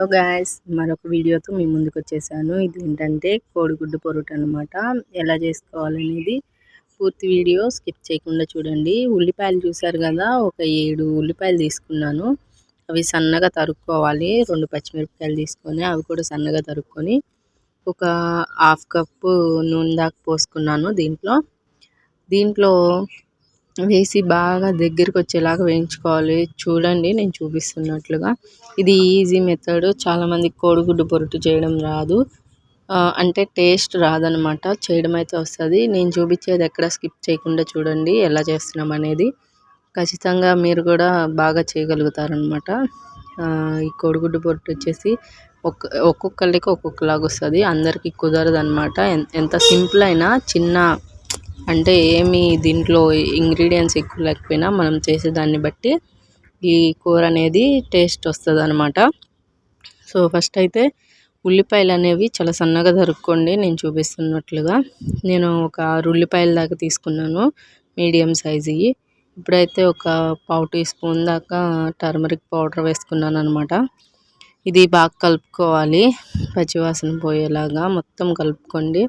Hello guys మరొక వీడియోతో మీ ముందుకు వచ్చేసాను. ఇది ఏంటంటే కోడిగుడ్డు పొరుట అనమాట ఎలా చేసుకోవాలనేది పూర్తి వీడియో స్కిప్ చేయకుండా చూడండి. ఉల్లిపాయలు చూసారు కదా ఒక ఏడు ఉల్లిపాయలు తీసుకున్నాను. అవి సన్నగా తరుక్కోవాలి. రెండు పచ్చిమిరపకాయలు తీసుకొని అవి కూడా సన్నగా తరుక్కొని ఒక హాఫ్ కప్పు నూనె దాకా పోసుకున్నాను దీంట్లో. దీంట్లో వేసి బాగా దగ్గరికి వచ్చేలాగా వేయించుకోవాలి. చూడండి నేను చూపిస్తున్నట్లుగా. ఇది ఈజీ మెథడ్. చాలామంది కోడిగుడ్డు పొరుటు చేయడం రాదు. అంటే టేస్ట్ రాదనమాట. చేయడం అయితే వస్తుంది. నేను చూపించేది ఎక్కడ స్కిప్ చేయకుండా చూడండి ఎలా చేస్తున్నాం అనేది. ఖచ్చితంగా మీరు కూడా బాగా చేయగలుగుతారనమాట. ఈ కోడిగుడ్డు పొరుటు వచ్చేసి ఒక్క ఒక్కొక్కరికి ఒక్కొక్కలాగా వస్తుంది. అందరికీ కుదరదు అనమాట ఎంత సింపుల్ అయినా చిన్న అంటే ఏమి దీంట్లో ఇంగ్రీడియంట్స్ ఎక్కువ లేకపోయినా మనం చేసేదాన్ని బట్టి ఈ కూర అనేది టేస్ట్ వస్తుంది అనమాట సో ఫస్ట్ అయితే ఉల్లిపాయలు అనేవి చాలా సన్నగా తరుక్కోండి నేను చూపిస్తున్నట్లుగా. నేను ఒక ఆరు ఉల్లిపాయల దాకా తీసుకున్నాను మీడియం సైజువి ఇప్పుడైతే ఒక పావు టీ స్పూన్ దాకా టర్మరిక్ పౌడర్ వేసుకున్నాను అనమాట ఇది బాగా కలుపుకోవాలి పచ్చివాసన పోయేలాగా మొత్తం కలుపుకోండి.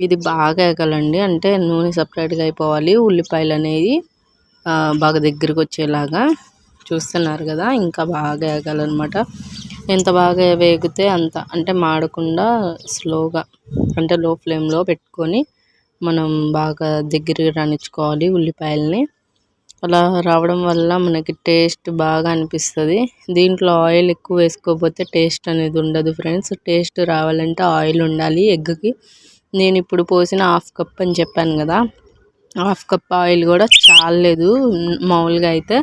ఇది బాగా ఎగలండి. అంటే నూనె సపరేట్గా అయిపోవాలి. ఉల్లిపాయలు అనేది బాగా దగ్గరకు వచ్చేలాగా చూస్తున్నారు కదా ఇంకా బాగా ఎగాలన్నమాట ఎంత బాగా వేగితే అంత అంటే మాడకుండా స్లోగా అంటే లో ఫ్లేమ్లో పెట్టుకొని మనం బాగా దగ్గరికి రాణించుకోవాలి ఉల్లిపాయలని. అలా రావడం వల్ల మనకి టేస్ట్ బాగా అనిపిస్తుంది. దీంట్లో ఆయిల్ ఎక్కువ వేసుకోకపోతే టేస్ట్ అనేది ఉండదు ఫ్రెండ్స్. టేస్ట్ రావాలంటే ఆయిల్ ఉండాలి ఎగ్కి నేను ఇప్పుడు పోసిన హాఫ్ కప్ అని చెప్పాను కదా హాఫ్ కప్ ఆయిల్ కూడా చాలలేదు మామూలుగా అయితే.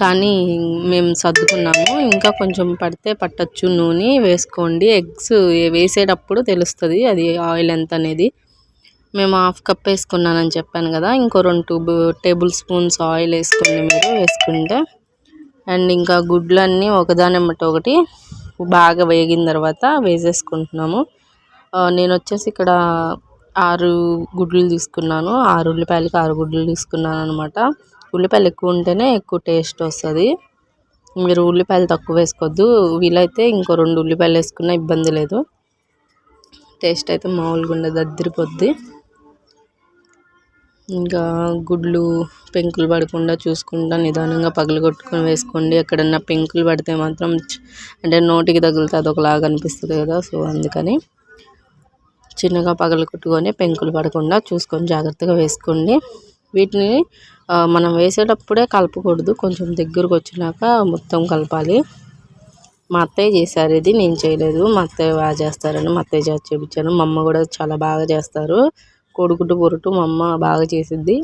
కానీ మేము సర్దుకున్నాము. ఇంకా కొంచెం పడితే పట్టచ్చు నూనె వేసుకోండి. ఎగ్స్ వేసేటప్పుడు తెలుస్తుంది అది ఆయిల్ ఎంత అనేది. మేము హాఫ్ కప్ వేసుకున్నానని చెప్పాను కదా ఇంకో రెండు టూ టేబుల్ స్పూన్స్ ఆయిల్ వేసుకోండి మీరు వేసుకుంటే. అండ్ ఇంకా గుడ్లన్నీ ఒకదాని ఒకటి బాగా వేగిన తర్వాత వేసేసుకుంటున్నాము. నేను వచ్చేసి ఇక్కడ ఆరు గుడ్లు తీసుకున్నాను. ఆరు ఉల్లిపాయలకి ఆరు గుడ్లు తీసుకున్నాను అనమాట ఉల్లిపాయలు ఎక్కువ ఉంటేనే ఎక్కువ టేస్ట్ వస్తుంది. మీరు ఉల్లిపాయలు తక్కువ వేసుకోవద్దు. వీలైతే ఇంకో రెండు ఉల్లిపాయలు వేసుకున్న ఇబ్బంది లేదు. టేస్ట్ అయితే మామూలుగా ఉండదు అద్దరిపోద్ది. ఇంకా గుడ్లు పెంకులు పడకుండా చూసుకుంటా నిదానంగా పగలు కొట్టుకొని వేసుకోండి. ఎక్కడన్నా పెంకులు పడితే మాత్రం అంటే నోటికి తగులుతుంది అదొకలాగా అనిపిస్తుంది కదా సో అందుకని. చిన్నగా పగలు కొట్టుకొని పెంకులు పడకుండా చూసుకొని జాగ్రత్తగా వేసుకోండి. వీటిని మనం వేసేటప్పుడే కలపకూడదు. కొంచెం దగ్గరకు వచ్చినాక మొత్తం కలపాలి. మా అత్తయ్య చేశారు ఇది నేను చేయలేదు. మా అత్తయ్య బాగా చేస్తారని మా అత్తయ్య చేసి చూపించాను. మా అమ్మ కూడా చాలా బాగా చేస్తారు. కోడిగుడ్డు పొరుటు మా అమ్మ బాగా చేసిద్ది.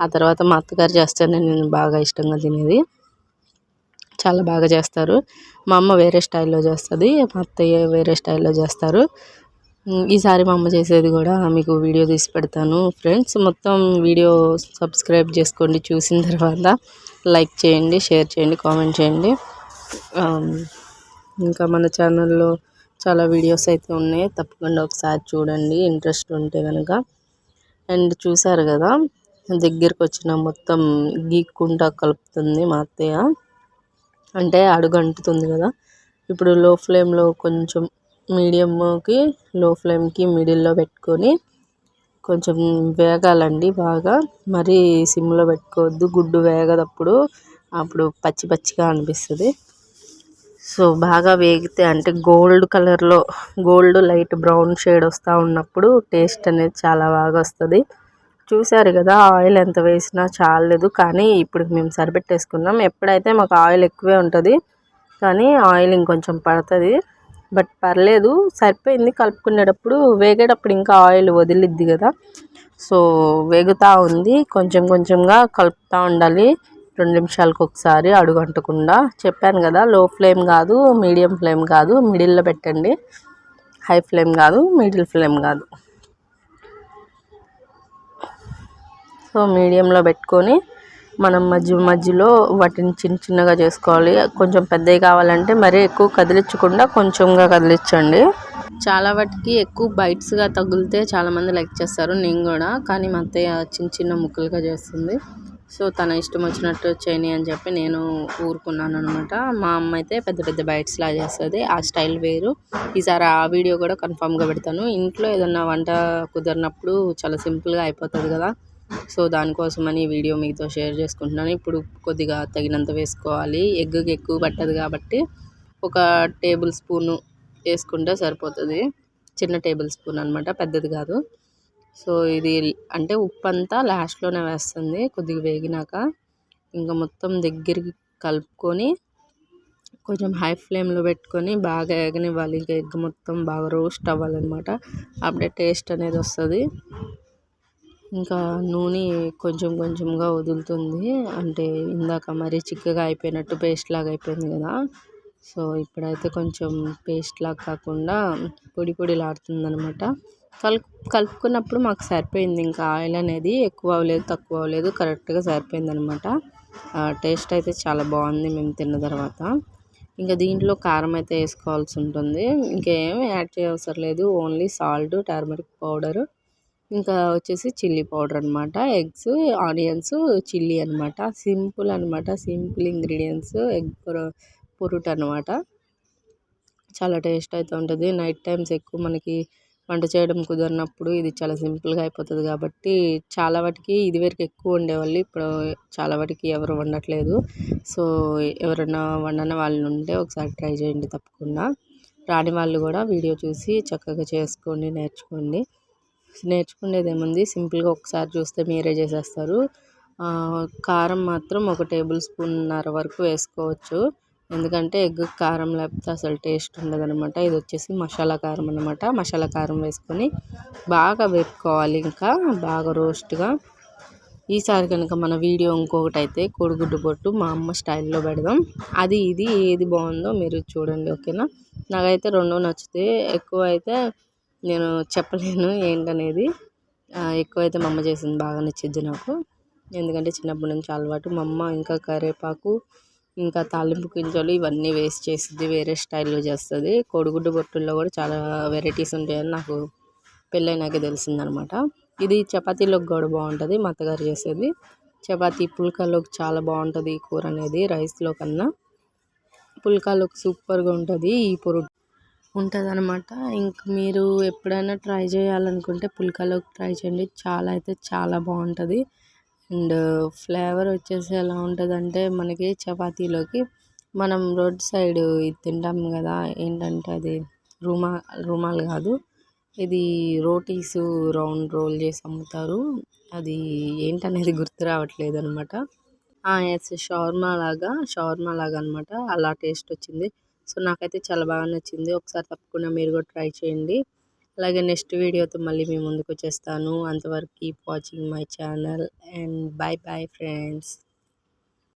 ఆ తర్వాత మా అత్తగారు చేస్తేనే నేను బాగా ఇష్టంగా తినేది. చాలా బాగా చేస్తారు. మా అమ్మ వేరే స్టైల్లో చేస్తుంది మా అత్తయ్య వేరే స్టైల్లో చేస్తారు. ఈసారి మా అమ్మ చేసేది కూడా మీకు వీడియో తీసి పెడతాను. ఫ్రెండ్స్ మొత్తం వీడియో సబ్స్క్రైబ్ చేసుకోండి. చూసిన తర్వాత లైక్ చేయండి షేర్ చేయండి కామెంట్ చేయండి. Um, ఇంకా మన ఛానల్లో చాలా వీడియోస్ అయితే ఉన్నాయి. తప్పకుండా ఒకసారి చూడండి. ఇంట్రెస్ట్ ఉంటే కనుక అండ్ చూసారు కదా దగ్గరికి వచ్చిన మొత్తం గీక్కుంటా కలుపుతుంది మా అత్తయ్య. అంటే అడుగు అంటుతుంది కదా. ఇప్పుడు లో ఫ్లేమ్లో కొంచెం మీడియంకి లో ఫ్లేమ్కి మిడిల్లో పెట్టుకొని కొంచెం వేగాలండి బాగా. మరీ సిమ్లో పెట్టుకోవద్దు గుడ్డు వేగదప్పుడు అప్పుడు పచ్చి పచ్చిగా అనిపిస్తుంది. సో బాగా వేగితే అంటే గోల్డ్ కలర్లో గోల్డ్ లైట్ బ్రౌన్ షేడ్ వస్తూ ఉన్నప్పుడు టేస్ట్ అనేది చాలా బాగా వస్తుంది. చూసారు కదా ఆయిల్ ఎంత వేసినా చాలలేదు కానీ ఇప్పుడు మేము సరిపెట్టేసుకున్నాం. ఎప్పుడైతే మాకు ఆయిల్ ఎక్కువే ఉంటుంది కానీ ఆయిల్ ఇంకొంచెం పడుతుంది. బట్ పర్లేదు సరిపోయింది. కలుపుకునేటప్పుడు వేగేటప్పుడు ఇంకా ఆయిల్ వదిలిద్ది కదా. సో వేగుతూ ఉంది. కొంచెం కొంచెంగా కలుపుతూ ఉండాలి. రెండు నిమిషాలకు ఒకసారి అడుగంటకుండా. చెప్పాను కదా లో ఫ్లేమ్ కాదు మీడియం ఫ్లేమ్ కాదు. మిడిల్లో పెట్టండి. హై ఫ్లేమ్ కాదు మిడిల్ ఫ్లేమ్ కాదు. సో మీడియంలో పెట్టుకొని మనం మధ్య మధ్యలో వాటిని చిన్న చిన్నగా చేసుకోవాలి. కొంచెం పెద్దవి కావాలంటే మరీ ఎక్కువ కదిలించకుండా కొంచెంగా కదిలించండి. చాలా వాటికి ఎక్కువ బైట్స్గా తగిలితే చాలామంది లైక్ చేస్తారు. నేను కూడా. కానీ మా అత్తయ్య చిన్న చిన్న ముక్కలుగా చేస్తుంది. సో తన ఇష్టం వచ్చినట్టు చేయని అని చెప్పి నేను ఊరుకున్నాను అనమాట మా అమ్మ అయితే పెద్ద పెద్ద బైట్స్లా చేస్తుంది. ఆ స్టైల్ వేరు. ఈసారి ఆ వీడియో కూడా కన్ఫామ్గా పెడతాను. ఇంట్లో ఏదన్నా వంట కుదరినప్పుడు చాలా సింపుల్గా అయిపోతుంది కదా. సో దానికోసమని వీడియో మీతో షేర్ చేసుకుంటున్నాను. ఇప్పుడు కొద్దిగా తగినంత వేసుకోవాలి. ఎగ్గుకి ఎక్కువ పట్టదు కాబట్టి ఒక టేబుల్ స్పూను వేసుకుంటే సరిపోతుంది. చిన్న టేబుల్ స్పూన్ అనమాట పెద్దది కాదు. సో ఇది అంటే ఉప్పు అంతా లాస్ట్లోనే వేస్తుంది కొద్దిగా వేగినాక. ఇంకా మొత్తం దగ్గరికి కలుపుకొని కొంచెం హై ఫ్లేమ్లో పెట్టుకొని బాగా ఎగనివ్వాలి ఇంకా ఎగ్ మొత్తం బాగా రోస్ట్ అవ్వాలన్నమాట. అప్పుడే టేస్ట్ అనేది వస్తుంది. ఇంకా నూనె కొంచెం కొంచెంగా వదులుతుంది. అంటే ఇందాక మరీ చిక్కగా అయిపోయినట్టు పేస్ట్ లాగా అయిపోయింది కదా. సో ఇప్పుడైతే కొంచెం పేస్ట్ లాగా కాకుండా పొడి పొడిలాడుతుంది అనమాట కలుపు కలుపుకున్నప్పుడు మాకు సరిపోయింది. ఇంకా ఆయిల్ అనేది ఎక్కువ అవ్వలేదు తక్కువ అవ్వలేదు కరెక్ట్గా సరిపోయింది అనమాట టేస్ట్ అయితే చాలా బాగుంది మేము తిన్న తర్వాత. ఇంకా దీంట్లో కారం అయితే వేసుకోవాల్సి ఉంటుంది. ఇంకేం యాడ్ చేయవసరం లేదు. ఓన్లీ సాల్ట్ టర్మరిక్ పౌడర్ ఇంకా వచ్చేసి చిల్లీ పౌడర్ అనమాట ఎగ్స్ ఆనియన్స్ చిల్లీ అనమాట సింపుల్ అనమాట సింపుల్ ఇంగ్రీడియంట్స్ ఎగ్ పొరుట అనమాట చాలా టేస్ట్ అయితే ఉంటుంది. నైట్ టైమ్స్ ఎక్కువ మనకి వంట చేయడం కుదరినప్పుడు ఇది చాలా సింపుల్గా అయిపోతుంది కాబట్టి చాలా వాటికి ఇదివరకు ఎక్కువ ఉండేవాళ్ళు ఇప్పుడు చాలా వాటికి ఎవరు వండట్లేదు. సో ఎవరైనా వండని వాళ్ళు ఉంటే ఒకసారి ట్రై చేయండి తప్పకుండా. రాని వాళ్ళు కూడా వీడియో చూసి చక్కగా చేసుకోండి నేర్చుకోండి. నేర్చుకునేది ఏముంది సింపుల్గా ఒకసారి చూస్తే మీరే చేసేస్తారు. కారం మాత్రం ఒక టేబుల్ స్పూన్నర వరకు వేసుకోవచ్చు. ఎందుకంటే ఎగ్ కారం లేకపోతే అసలు టేస్ట్ ఉండదు అనమాట ఇది వచ్చేసి మసాలా కారం అనమాట మసాలా కారం వేసుకొని బాగా వేపుకోవాలి ఇంకా. బాగా రోస్ట్గా. ఈసారి కనుక మన వీడియో ఇంకొకటి అయితే కోడిగుడ్డు పొట్టు మా అమ్మ స్టైల్లో పెడదాం. అది ఇది ఏది బాగుందో మీరు చూడండి ఓకేనా? నాకైతే రెండు నచ్చితే ఎక్కువ అయితే నేను చెప్పలేను ఏంటనేది. ఎక్కువైతే మా అమ్మ చేసింది బాగా నచ్చిద్ది నాకు. ఎందుకంటే చిన్నప్పటి నుంచి అలవాటు. మా అమ్మ ఇంకా కరివేపాకు ఇంకా తాలింపు గింజలు ఇవన్నీ వేస్ట్ చేసిద్ది వేరే స్టైల్లో చేస్తుంది. కోడిగుడ్డు బొట్టుల్లో కూడా చాలా వెరైటీస్ ఉంటాయని నాకు పెళ్ళైనాకే తెలిసిందనమాట. ఇది చపాతీలోకి కూడా బాగుంటుంది మా అత్తగారు చేసేది. చపాతీ పుల్కాలోకి చాలా బాగుంటుంది ఈ కూర అనేది రైస్లో కన్నా. పుల్కాలోకి సూపర్గా ఉంటుంది ఈ పొరు ఉంటుంది అనమాట ఇంక మీరు ఎప్పుడైనా ట్రై చేయాలనుకుంటే పుల్కాలోకి ట్రై చేయండి. చాలా అయితే చాలా బాగుంటుంది. అండ్ ఫ్లేవర్ వచ్చేసి ఎలా ఉంటుందంటే మనకి చపాతీలోకి మనం రోడ్ సైడ్ ఇది తింటాం కదా ఏంటంటే అది రుమా రుమాల్ కాదు. ఇది రోటీస్ రౌండ్ రోల్ చేసి అమ్ముతారు. అది ఏంటనేది గుర్తు రావట్లేదు అనమాట ఎస్ షవర్మా లాగా షవర్మా లాగా అనమాట అలా టేస్ట్ వచ్చింది. సో నాకైతే చాలా బాగా నచ్చింది. ఒకసారి తప్పకుండా మీరు కూడా ట్రై చేయండి. అలాగే నెక్స్ట్ వీడియోతో మళ్ళీ మీ ముందుకు వచ్చేస్తాను. అంతవరకు keep watching my channel and bye bye friends.